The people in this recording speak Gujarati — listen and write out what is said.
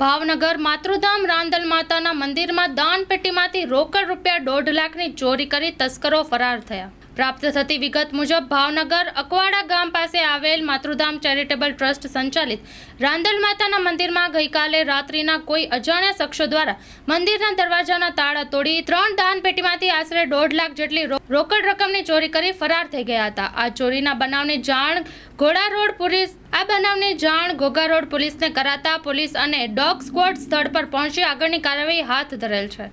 ભાવનગર માતૃધામ રાંદલ માતાના મંદિરમાં દાન પેટીમાંથી રોકડ રૂપિયા દોઢ લાખની ચોરી કરી તસ્કરો ફરાર થયા. પ્રાપ્ત થતી વિગત મુજબ, ભાવનગર અકવાડા ગામ પાસે આવેલ માતૃધામ ચેરિટેબલ ટ્રસ્ટ સંચાલિત રાંદલ માતાના મંદિરમાં ગઈકાલે રાત્રિના કોઈ અજાણ્યા શખ્સો દ્વારા મંદિરના દરવાજાના તાળા તોડી ત્રણ દાન પેટીમાંથી આશરે દોઢ લાખ જેટલી રોકડ રકમની ચોરી કરી ફરાર થઈ ગયા હતા. આ ચોરીના બનાવની જાણ ઘોડા રોડ પોલીસ, આ બનાવની જાણ ઘોઘા રોડ પોલીસને કરાતા પોલીસ અને ડોગ સ્ક્વોડ સ્થળ પર પહોંચી આગળની કાર્યવાહી હાથ ધરેલ છે.